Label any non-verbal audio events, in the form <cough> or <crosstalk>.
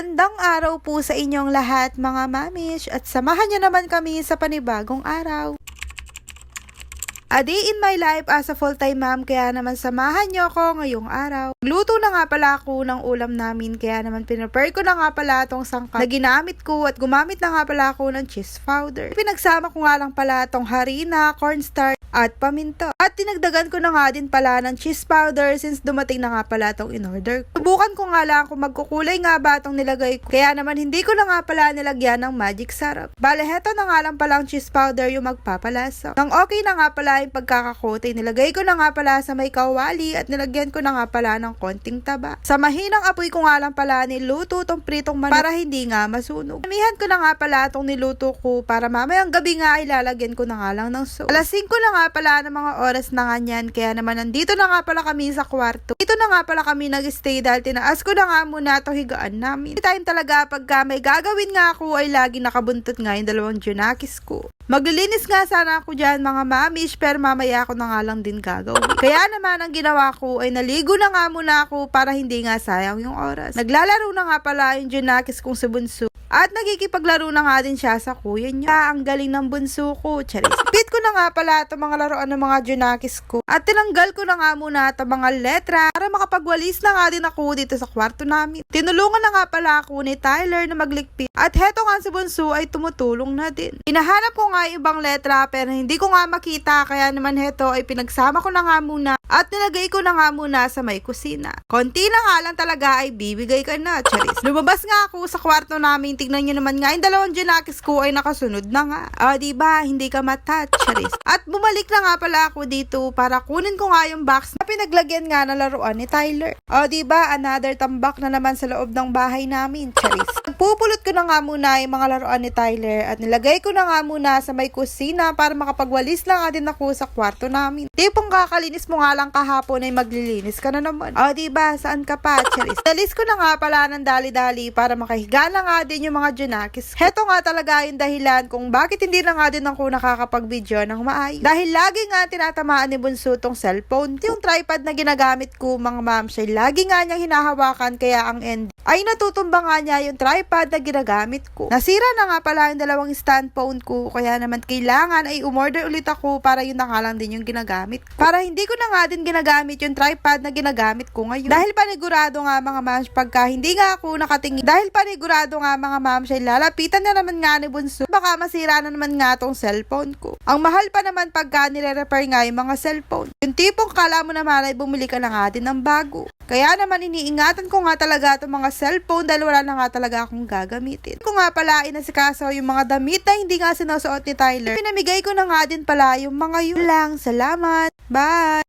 Magandang araw po sa inyong lahat mga mamish at samahan niyo naman kami sa panibagong araw. A day in my life as a full-time mom kaya naman samahan niyo ako ngayong araw. Luto na nga pala ako ng ulam namin kaya naman pinrepare ko na nga pala tong sangkap na ginamit ko at gumamit na nga pala ako ng cheese powder. Pinagsama ko nga lang pala tong harina, cornstarch at paminta. At tinagdagan ko na nga din pala ng cheese powder since dumating na nga pala tong in-order. Subukan ko nga lang kung magkukulay nga ba tong nilagay ko. Kaya naman hindi ko na nga pala nilagyan ng magic syrup. Bale, heto na nga lang pala ang cheese powder yung magpapalasa. Nang okay na nga pala yung pagkakakote, nilagay ko na nga pala sa may kawali at nilagyan ko na nga pala ng konting taba. Sa mahinang apoy ko nga lang pala niluto tong pritong manok para hindi nga masunog. Namihan ko na nga pala tong niluto ko para mamayang gabi nga ay lalagyan ko na nga lang ng sauce. Alas 5 na nga pala ng mga oras na nga niyan, kaya naman nandito na nga pala kami sa kwarto. Dito na nga pala kami nag-stay dahil tinaas ko na nga muna to higaan namin. Time talaga pagka may gagawin nga ako ay lagi nakabuntot nga yung dalawang junakis ko. Maglilinis nga sana ako dyan mga mamish pero mamaya ako na nga lang din gagawin. <laughs> Kaya naman ang ginawa ko ay naligo na nga muna ako para hindi nga sayang yung oras. Naglalaro na nga pala yung junakis kong si Bunso. At nagikipaglaro na nga din siya sa kuya niya. Ang galing ng bunso ko. Charis. <laughs> Pit ko na nga pala itong mga laruan ng mga junakis ko. At tinanggal ko na nga muna itong mga letra para makapagwalis na nga din ako dito sa kwarto namin. Tinulungan na nga pala ako ni Tyler na maglikpit. At heto nga si bunso ay tumutulong na din. Hinahanap ko nga ibang letra pero hindi ko nga makita kaya naman heto ay pinagsama ko na nga muna at nilagay ko na nga muna sa may kusina. Konti na nga lang talaga ay bibigay ka na, Charis. <laughs> Lumabas nga ako sa kwarto namin tignan nyo naman nga, yung dalawang junakis ko ay nakasunod na nga. Ah, di ba? Hindi ka matat, charis. <laughs> At bumalik na nga pala ako dito para kunin ko nga yung box na pinaglagyan nga na laruan ni Tyler. Ah, di ba? Another tambak na naman sa loob ng bahay namin, charis. <laughs> Pupulot ko na nga muna yung mga laruan ni Tyler at nilagay ko na nga muna sa may kusina para makapagwalis lang nga din ako sa kwarto namin. Tipong kakalinis mo nga lang kahapon ay maglilinis ka na naman. Ah, di ba? Saan ka pa, charis? <laughs> Dalis ko na nga pala ng dali-dali para makahiga na nga din yung mga junakis. Heto nga talaga yung dahilan kung bakit hindi na nga din ako nakakapag-video ng maayos. Dahil lagi nga tinatamaan ni Bunso tong cellphone. Yung tripod na ginagamit ko mga ma'am siya, lagi nga niyang hinahawakan kaya ang end ay natutumba nga niya yung tripod na ginagamit ko. Nasira na nga pala yung dalawang stand phone ko kaya naman kailangan ay umorder ulit ako para yun na nga lang din yung ginagamit ko. Para hindi ko na nga din ginagamit yung tripod na ginagamit ko ngayon. Dahil panigurado nga mga ma'am pagka hindi nga ako nakatingin. Dahil panigurado nga mga ma'am siya lalapitan na naman nga ni Bunso. Baka masira na naman nga tong cellphone ko. Ang mahal pa naman pagka nire-repair nga yung mga cellphone. Yung tipong kala mo naman ay bumili ka na nga din ng bago. Kaya naman iniingatan ko nga talaga itong mga cellphone dahil wala na nga talaga akong gagamitin. Ko nga pala inasikaso yung mga damit na hindi nga sinusuot ni Tyler. Pinamigay ko na nga din pala yung mga yun lang. Salamat. Bye!